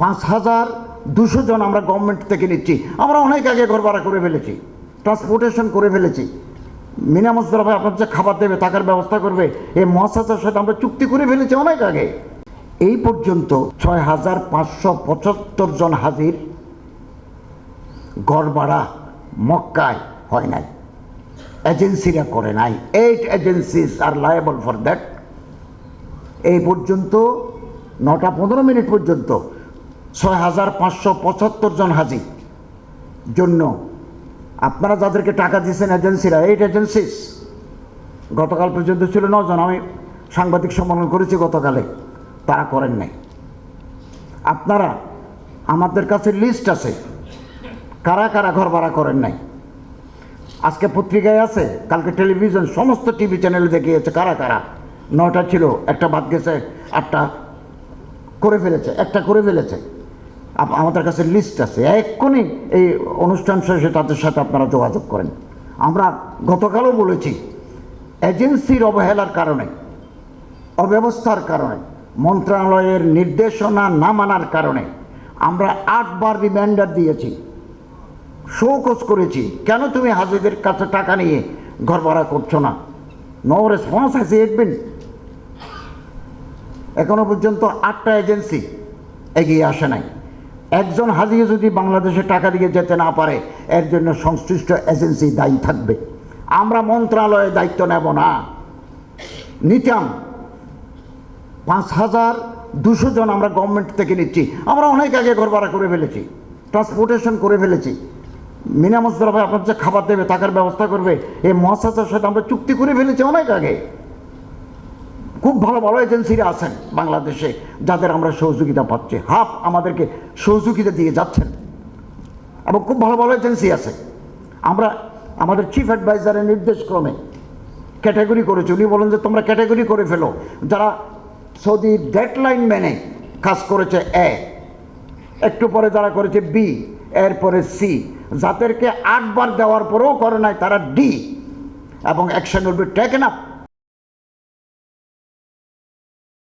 পাঁচ হাজার দুশো জন আমরা গভর্নমেন্ট থেকে নিচ্ছি। আমরা অনেক আগে ঘর ভাড়া করে ফেলেছি ট্রান্সপোর্টেশন করে ফেলেছি। মিনা মজদুর ভাই, আপনার যে খাবার দেবে, থাকার ব্যবস্থা করবে, এই মহাসাচার সাথে আমরা চুক্তি করে ফেলেছি অনেক আগে। এই পর্যন্ত ছয় হাজার পাঁচশো পঁচাত্তর জন হাজির ঘর ভাড়া মক্কায় হয় নাই। এজেন্সিরা করে নাই। Eight agencies R liable for that এই পর্যন্ত নটা পনেরো মিনিট পর্যন্ত ছয় হাজার পাঁচশো পঁচাত্তর জন হাজি। জন্য আপনারা যাদেরকে টাকা দিয়েছেন এজেন্সিরা, এইট এজেন্সিস। গতকাল পর্যন্ত ছিল নজন আমি সাংবাদিক সম্মেলন করেছি গতকালে। তারা করেন নাই। আপনারা, আমাদের কাছে লিস্ট আছে। কারা কারা ঘর ভাড়া করেন নাই? আজকে পত্রিকায় আছে, কালকে টেলিভিশন সমস্ত টিভি চ্যানেলে দেখিয়েছে কারা কারা। নয়টা ছিল, একটা বাদ গেছে, আটটা করে ফেলেছে, একটা করে ফেলেছে। আমাদের কাছে লিস্ট আছে। এক্ষুনি এই অনুষ্ঠান শেষে তাদের সাথে আপনারা যোগাযোগ করেন। আমরা গতকালও বলেছি এজেন্সির অবহেলার কারণে, অব্যবস্থার কারণে, মন্ত্রণালয়ের নির্দেশনা না মানার কারণে আমরা আটবার রিমাইন্ডার দিয়েছি, শোকজ করেছি, কেন তুমি হাজিদের কাছে টাকা নিয়ে ঘর ভাড়া করছ না? No response has it been এখনও পর্যন্ত আটটা এজেন্সি এগিয়ে আসে নাই। একজন হাজিয়ে যদি বাংলাদেশে টাকা দিয়ে যেতে না পারে, এর জন্য সংশ্লিষ্ট এজেন্সি দায়ী থাকবে। আমরা মন্ত্রণালয়ে দায়িত্ব নেব না। নিতাম পাঁচ হাজার দুশো জন আমরা গভর্নমেন্ট থেকে নিচ্ছি। আমরা অনেক আগে ঘর ভাড়া করে ফেলেছি ট্রান্সপোর্টেশন করে ফেলেছি। মিনা মজদুর ভাই আপনার যে খাবার দেবে টাকার ব্যবস্থা করবে, এই মহাসাচার সাথে আমরা চুক্তি করে ফেলেছি অনেক আগে। খুব ভালো ভালো এজেন্সিরা আছেন বাংলাদেশে যাদের আমরা সহযোগিতা পাচ্ছি। হাফ আমাদেরকে সহযোগিতা দিয়ে যাচ্ছেন। এবং খুব ভালো ভালো এজেন্সি আছে। আমরা আমাদের চিফ অ্যাডভাইজারের নির্দেশক্রমে ক্যাটাগরি করেছি। উনি বলেন যে, তোমরা ক্যাটাগরি করে ফেলো। যারা সৌদি ডেডলাইন মেনে কাজ করেছে এ একটু পরে যারা করেছে বি এরপরে সি যাদেরকে আটবার দেওয়ার পরেও করে নাই তারা ডি এবং action will be taken up